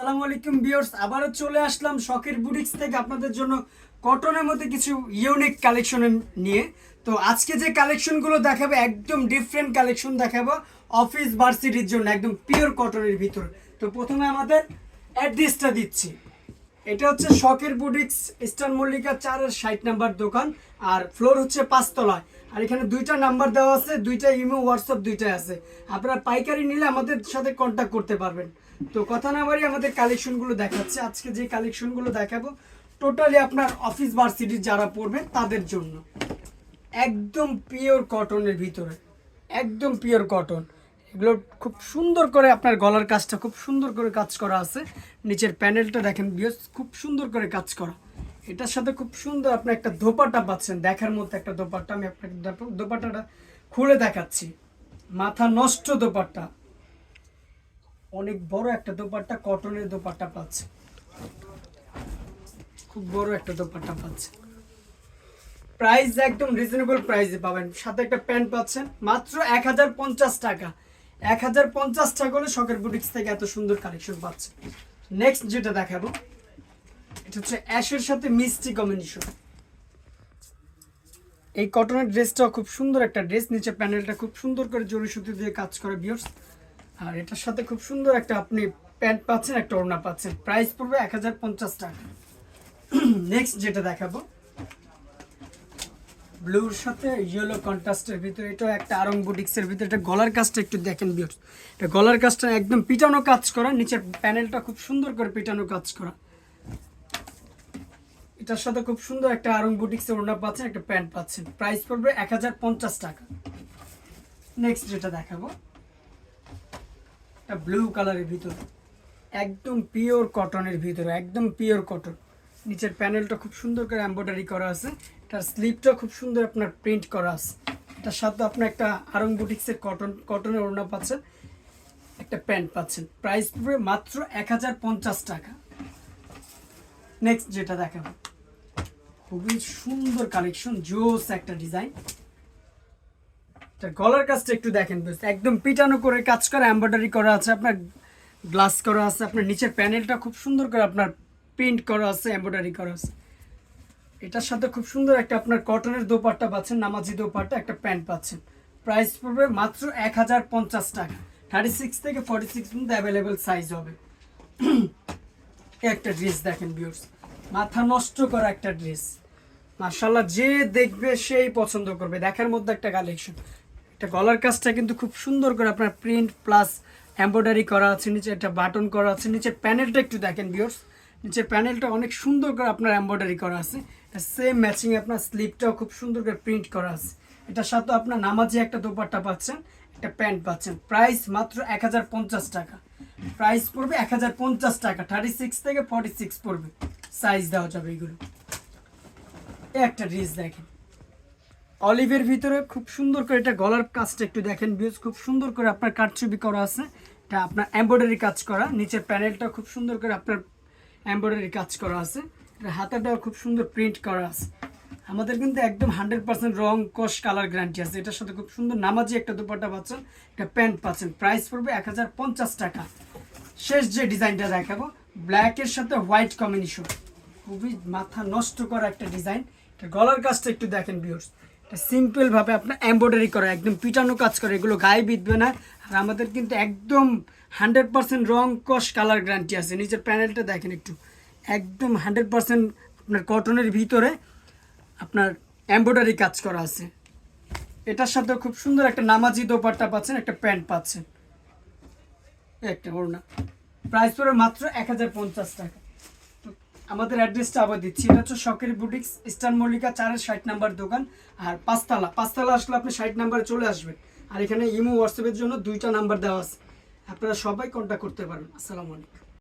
আসসালামু আলাইকুম বিয়ার্স আবারও চলে আসলাম শখের বুটিক্স থেকে আপনাদের জন্য কটনের মধ্যে কিছু ইউনিক কালেকশন নিয়ে। তো আজকে যে কালেকশনগুলো দেখাবো, একদম ডিফারেন্ট কালেকশন দেখাবো অফিস ভার্সিটির জন্য, একদম পিওর কটনের ভিতর। তো প্রথমে আমাদের অ্যাড্রেসটা দিচ্ছি। এটা হচ্ছে শখের বুটিক্স ইস্টার্ন মল্লিকা চারের ষাট নাম্বার দোকান, আর ফ্লোর হচ্ছে পাঁচতলায়। আর এখানে দুইটা নাম্বার দেওয়া আছে, দুইটা ইমো, হোয়াটসঅ্যাপ দুইটাই আছে। আপনারা পাইকারি নিলে আমাদের সাথে কন্ট্যাক্ট করতে পারবেন। তো কথা না বাড়ি আমাদের কালেকশনগুলো দেখাচ্ছে। আজকে যে কালেকশনগুলো দেখাবো টোটালি আপনার অফিস ভার্সিটির যারা পড়বেন, তাদের জন্য। একদম পিওর কটনের ভিতরে। একদম পিওর কটন এগুলো খুব সুন্দর করে আপনার গলার কাজটা খুব সুন্দর করে কাজ করা আছে। নিচের প্যানেলটা দেখেন বিয়স খুব সুন্দর করে কাজ করা। এটার সাথে খুব সুন্দর আপনি একটা দোপাট্টা পাচ্ছেন, দেখার মতো একটা দোপাট্টা। আমি আপনাকে দোপ- দোপাট্টাটা খুলে দেখাচ্ছি। মাথা নষ্ট দোপাট্টা। অনেক বড় একটা দোপাট্টা, কটনের দোপাট্টা পাচ্ছে। খুব বড় একটা দোপাট্টা পাচ্ছে। প্রাইস একদম রিজনেবল প্রাইসে পাবেন। সাথে একটা প্যান্ট পাচ্ছেন, মাত্র এক হাজার পঞ্চাশ টাকা। এক হাজার পঞ্চাশ টাকা হলে শখের বুটিক্স থেকে এত সুন্দর কালেকশন পাচ্ছেন নেক্সট যেটা দেখাবো, এটা হচ্ছে অ্যাশের সাথে মিষ্টি কম্বিনেশন এই কটনের ড্রেসটা খুব সুন্দর একটা ড্রেস নিচে প্যানেলটা খুব সুন্দর করে জরি সুতি দিয়ে কাজ করে বিয়ার্স আর এটার সাথে খুব সুন্দর একটা আপনি প্যান্ট পাচ্ছেন, একটা ওড়না পাচ্ছেন। প্রাইস পড়বে এক হাজার পঞ্চাশ টাকা। নেক্সট যেটা দেখাবো ব্লুর সাথে ইয়েলো কন্ট্রাস্টের ভিতরে এটা একটা আরং বুটিক্সের ভিতরে, এটা গলার কাজটা একটু দেখেন বিয়ার্স এটা গলার কাজটা একদম পিটানো কাজ করা, নিচের প্যানেলটা খুব সুন্দর করে পিটানো কাজ করা। এটার সাথে খুব সুন্দর একটা আরং বুটিক্সের ওড়না পাচ্ছেন, একটা প্যান্ট পাচ্ছেন। প্রাইস পড়বে এক হাজার পঞ্চাশ টাকা। নেক্সট যেটা দেখাবো, এটা ব্লু কালারের ভিতরে। একদম পিওর কটনের ভিতরে, একদম পিওর কটন নিচের প্যানেলটা খুব সুন্দর করে এমব্রয়ডারি করা আছে। তার স্লিপটা খুব সুন্দর আপনার প্রিন্ট করা আছে। তার সাথে আপনার একটা আরং বুটিক্সের কটন কটনের ওড়না পাচ্ছেন, একটা প্যান্ট পাচ্ছেন। প্রাইস পড়বে মাত্র এক হাজার পঞ্চাশ টাকা। নেক্সট যেটা দেখাবো। খুবই সুন্দর কালেকশন জোস একটা ডিজাইন এটা গলার কাজটা একটু দেখেন একদম পিটানো করে কাজ করা এমব্রয়ডারি করা আছে, আপনার গ্লাস করা আছে, আপনার নিচের প্যানেলটা খুব সুন্দর করে আপনার প্রিন্ট করা আছে এমব্রয়ডারি করা আছে। এটার সাথে খুব সুন্দর একটা আপনার কটনের দোপাট্টা পাচ্ছেন, নামাজি দোপাট্টা, একটা প্যান্ট পাচ্ছেন। প্রাইস পড়বে মাত্র এক হাজার পঞ্চাশ টাকা। থার্টি সিক্স থেকে ফর্টি সিক্স পর্যন্ত অ্যাভেলেবেল সাইজ হবে একটা ড্রেস দেখেন ভিউর্স মাথা নষ্ট করা একটা ড্রেস মার্শাল্লাহ যে দেখবে সেই পছন্দ করবে। দেখার মধ্যে একটা কালেকশন এটা গলার কাজটা কিন্তু খুব সুন্দর করে আপনার প্রিন্ট প্লাস এমব্রয়ডারি করা আছে, নিচে একটা বাটন করা আছে নিচের প্যানেলটা একটু দেখেন ভিউর্স নিচের প্যানেলটা অনেক সুন্দর করে আপনার এমব্রয়ডারি করা আছে। সেম ম্যাচিং আপনার স্লিপটাও খুব সুন্দর করে প্রিন্ট করা আছে। এটার সাথে আপনার নামাজি একটা দোপাট্টা পাচ্ছেন, একটা প্যান্ট পাচ্ছেন। প্রাইস মাত্র এক হাজার পঞ্চাশ টাকা। প্রাইস পড়বে এক হাজার পঞ্চাশ টাকা। থার্টি সিক্স থেকে ফর্টি সিক্স পড়বে। সাইজ দেওয়া যাবে এগুলো। একটা ড্রেস দেখেন। অলিভের ভিতরে খুব সুন্দর করে এটা গলার কাজটা একটু দেখেন ভিউজ খুব সুন্দর করে আপনার কাঠছবি করা আছে। এটা আপনার এমব্রয়ডারি কাজ করা। নিচের প্যানেলটা খুব সুন্দর করে আপনার এমব্রয়ডারি কাজ করা আছে। এটা খুব সুন্দর প্রিন্ট করা আছে। আমাদের কিন্তু একদম হান্ড্রেড পার্সেন্ট রং, কস, কালার গ্যারান্টি আছে। এটার সাথে খুব সুন্দর নামাজি একটা দুপাট্টা পাচ্ছেন। একটা প্যান্ট পাচ্ছেন। প্রাইস পড়বে এক হাজার পঞ্চাশ টাকা। শেষ যে ডিজাইনটা দেখাবো ব্ল্যাকের সাথে হোয়াইট কম্বিনেশন খুবই মাথা নষ্ট করা একটা ডিজাইন। গলার কাজটা একটু দেখেন ভিউর্স সিম্পলভাবে আপনার এমব্রয়ডারি করা, একদম পিটানো কাজ করে, এগুলো গায়ে বিঁধবে না। আর আমাদের কিন্তু একদম হান্ড্রেড পার্সেন্ট রং কস কালার গ্যারান্টি আছে। নিচের প্যানেলটা দেখেন একটু। একদম হান্ড্রেড পার্সেন্ট আপনার কটনের ভিতরে আপনার এমব্রয়ডারি কাজ করা আছে। এটার সাথে খুব সুন্দর একটা নামাজি দোপাট্টা পাচ্ছেন, একটা প্যান্ট পাচ্ছেন। একটা, ওড়না। প্রাইস পড়ে মাত্র এক হাজার পঞ্চাশ টাকা। আমাদের অ্যাড্রেসটা আবার দিচ্ছি। এটা হচ্ছে শখের বুটিক্স, ইস্টার্ন মল্লিকা চারের ষাট নাম্বার দোকান আর পাঁচতলা। পাঁচতলা আসলে আপনি ষাট নাম্বারে চলে আসবেন। আর এখানে ইমো, হোয়াটসঅ্যাপের জন্য দুইটা নাম্বার দেওয়া আছে। আপনারা সবাই কন্ট্যাক্ট করতে পারেন। আসসালামু আলাইকুম।